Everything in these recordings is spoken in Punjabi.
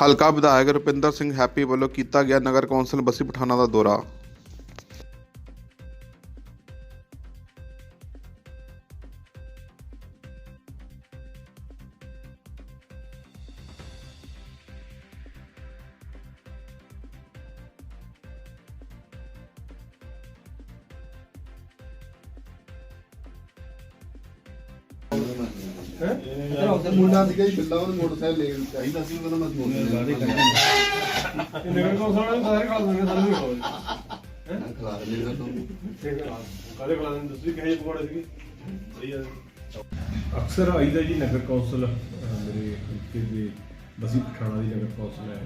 ਹਲਕਾ ਵਿਧਾਇਕ ਰੁਪਿੰਦਰ ਸਿੰਘ ਹੈਪੀ ਵੱਲੋਂ ਕੀਤਾ ਗਿਆ ਨਗਰ ਕੌਂਸਲ ਬੱਸੀ ਪਠਾਣਾ ਦਾ ਦੌਰਾ। ਮੁੰਡਾ ਸੀਗਾ ਜੀ ਬਿੱਲਾ ਉਹਨੂੰ ਮੋਟਰਸਾਈਕਲ ਲੈ ਚਾਹੀਦਾ ਸੀ ਉਹਦਾ ਮੈਂ ਮੋਟਰਸਾਈਕਲ ਨਗਰ ਕੌਂਸਲ ਵਾਲੇ ਸਾਰੇ ਖਾ ਲੈਣਗੇ ਸਾਰੇ ਵੀ ਖਾਓ ਖਲਾ ਲੈਂਦਾ ਤੂੰ ਕਾਲੇ ਖਾ ਲੈਣਗੇ ਤੁਸੀਂ ਕਹੇ ਪਕੌੜੇ ਸੀਗੇ ਸਹੀ ਆ ਅਕਸਰ ਆਈਦਾ ਜੀ ਨਗਰ ਕੌਂਸਲ ਮੇਰੇ ਹਲਕੇ ਦੇ ਬਸੀ ਪਠਾਣਾ ਦੀ ਨਗਰ ਕੌਂਸਲ ਹੈ।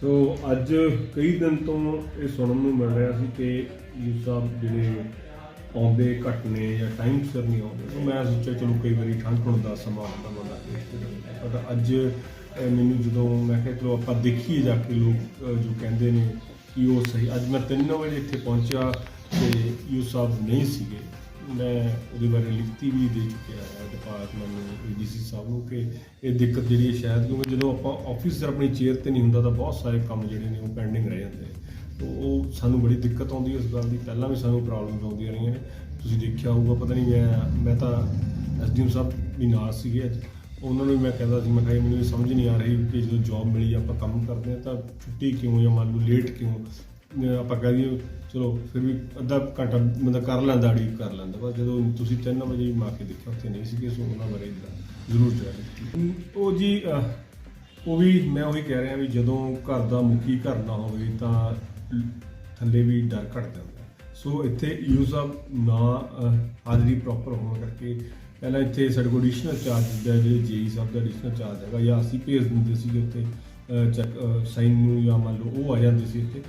ਸੋ ਅੱਜ ਕਈ ਦਿਨ ਤੋਂ ਇਹ ਸੁਣਨ ਨੂੰ ਮਿਲ ਰਿਹਾ ਸੀ ਕਿ ਯੂ ਸਾਹਿਬ ਜਿਹੜੇ ਆਉਂਦੇ ਘੱਟ ਨੇ ਜਾਂ ਟਾਈਮ ਸਿਰ ਨਹੀਂ ਆਉਂਦੇ। ਸੋ ਮੈਂ ਸੋਚਿਆ ਚਲੋ ਕਈ ਵਾਰੀ ਠੰਡ ਠੁੰਡ ਦਾ ਸਮਾਂ ਹੁੰਦਾ ਬੰਦਾ ਪਰ ਅੱਜ ਮੈਨੂੰ ਜਦੋਂ ਮੈਂ ਕਿਹਾ ਚਲੋ ਆਪਾਂ ਦੇਖੀਏ ਜਾ ਕੇ ਲੋਕ ਜੋ ਕਹਿੰਦੇ ਨੇ ਕਿ ਉਹ ਸਹੀ। ਅੱਜ ਮੈਂ 3 ਵਜੇ ਇੱਥੇ ਪਹੁੰਚਿਆ ਤੇ ਯੂ ਸਾਹਿਬ ਨਹੀਂ ਸੀਗੇ। ਮੈਂ ਉਹਦੇ ਬਾਰੇ ਲਿਖਤੀ ਵੀ ਦੇ ਚੁੱਕਿਆ ਹੈ ਡਿਪਾਰਟਮੈਂਟ ਨੂੰ ਏਡੀਸੀ ਸਾਹਿਬ ਨੂੰ ਕਿ ਇਹ ਦਿੱਕਤ ਜਿਹੜੀ ਹੈ ਸ਼ਾਇਦ ਕਿਉਂਕਿ ਜਦੋਂ ਆਪਾਂ ਆਫਿਸਰ ਆਪਣੀ ਚੇਅਰ ਤੇ ਨਹੀਂ ਹੁੰਦਾ ਤਾਂ ਬਹੁਤ ਸਾਰੇ ਕੰਮ ਜਿਹੜੇ ਨੇ ਉਹ ਪੈਂਡਿੰਗ ਰਹਿ ਜਾਂਦੇ ਉਹ ਸਾਨੂੰ ਬੜੀ ਦਿੱਕਤ ਆਉਂਦੀ ਹੈ ਇਸ ਗੱਲ ਦੀ। ਪਹਿਲਾਂ ਵੀ ਸਾਨੂੰ ਪ੍ਰੋਬਲਮਸ ਆਉਂਦੀਆਂ ਰਹੀਆਂ ਨੇ। ਤੁਸੀਂ ਦੇਖਿਆ ਹੋਊਗਾ, ਪਤਾ ਨਹੀਂ ਮੈਂ ਮੈਂ ਤਾਂ ਐਸਡੀਐਮ ਸਾਹਿਬ ਵੀ ਨਾਲ ਸੀਗੇ। ਅੱਜ ਉਹਨਾਂ ਨੂੰ ਵੀ ਮੈਂ ਕਹਿੰਦਾ ਸੀ, ਮੈਂ ਕਿਹਾ ਮੈਨੂੰ ਇਹ ਸਮਝ ਨਹੀਂ ਆ ਰਹੀ ਕਿ ਜਦੋਂ ਜੌਬ ਮਿਲੀ ਆਪਾਂ ਕੰਮ ਕਰਦੇ ਹਾਂ ਤਾਂ ਛੁੱਟੀ ਕਿਉਂ ਜਾਂ ਮੰਨ ਲਓ ਲੇਟ ਕਿਉਂ? ਆਪਾਂ ਕਹਿ ਦਈਏ, ਚਲੋ ਫਿਰ ਵੀ ਅੱਧਾ ਘੰਟਾ ਬੰਦਾ ਕਰ ਲੈਂਦਾ ਅੜੀ ਕਰ ਲੈਂਦਾ। ਬਸ ਜਦੋਂ ਤੁਸੀਂ 3 ਵਜੇ ਵੀ ਮਾਰ ਕੇ ਦੇਖਿਆ, ਉੱਥੇ ਨਹੀਂ ਸੀਗੇ, ਸੋ ਉਹਨਾਂ ਬਾਰੇ ਜ਼ਰੂਰ ਜਾਣ। ਉਹ ਜੀ ਉਹ ਵੀ ਮੈਂ ਉਹੀ ਕਹਿ ਰਿਹਾ ਵੀ ਜਦੋਂ ਘਰ ਦਾ ਮੁਖੀ ਘਰ ਨਾ ਹੋਵੇ ਤਾਂ ਥੱਲੇ ਵੀ ਡਰ ਘਟ ਜਾਂਦਾ। ਸੋ ਇੱਥੇ ਯੂਜ਼ ਆਫ ਨਾ ਹਾਜ਼ਰੀ ਪ੍ਰੋਪਰ ਹੋਣ ਕਰਕੇ ਪਹਿਲਾਂ ਇੱਥੇ ਸਾਡੇ ਕੋਲ ਐਡੀਸ਼ਨਲ ਚਾਰਜ ਦਾ ਜਿਹੜੇ ਜੇਈ ਸਾਹਿਬ ਦਾ ਐਡੀਸ਼ਨਲ ਚਾਰਜ ਹੈਗਾ ਜਾਂ ਅਸੀਂ ਭੇਜ ਦਿੰਦੇ ਸੀਗੇ ਉੱਥੇ ਚੈੱਕ ਸਾਈਨ ਨੂੰ ਜਾਂ ਮੰਨ ਲਓ ਉਹ ਆ ਜਾਂਦੇ ਸੀ ਇੱਥੇ।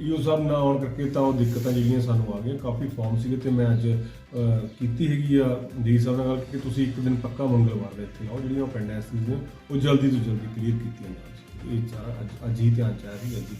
ਯੂ ਸਭ ਨਾ ਆਉਣ ਕਰਕੇ ਤਾਂ ਉਹ ਦਿੱਕਤਾਂ ਜਿਹੜੀਆਂ ਸਾਨੂੰ ਆ ਗਈਆਂ। ਕਾਫੀ ਫਾਰਮ ਸੀਗੇ ਤੇ ਮੈਂ ਅੱਜ ਕੀਤੀ ਹੈਗੀ ਆ ਜੀ ਸਾਹਿਬ ਨਾਲ ਗੱਲ ਕਿ ਤੁਸੀਂ ਇੱਕ ਦਿਨ ਪੱਕਾ ਮੰਗਲਵਾਰ ਦੇ ਇੱਥੇ ਆਓ। ਜਿਹੜੀਆਂ ਪੈਂਡੈਂਸੀਜ਼ ਨੇ ਉਹ ਜਲਦੀ ਤੋਂ ਜਲਦੀ ਕਲੀਅਰ ਕੀਤੀਆਂ ਜਾਣ। ਇਹ ਸਾਰਾ ਅੱਜ ਅੱਜ ਹੀ ਧਿਆਨ ਚ ਆਇਆ ਸੀ ਅੱਜ ਹੀ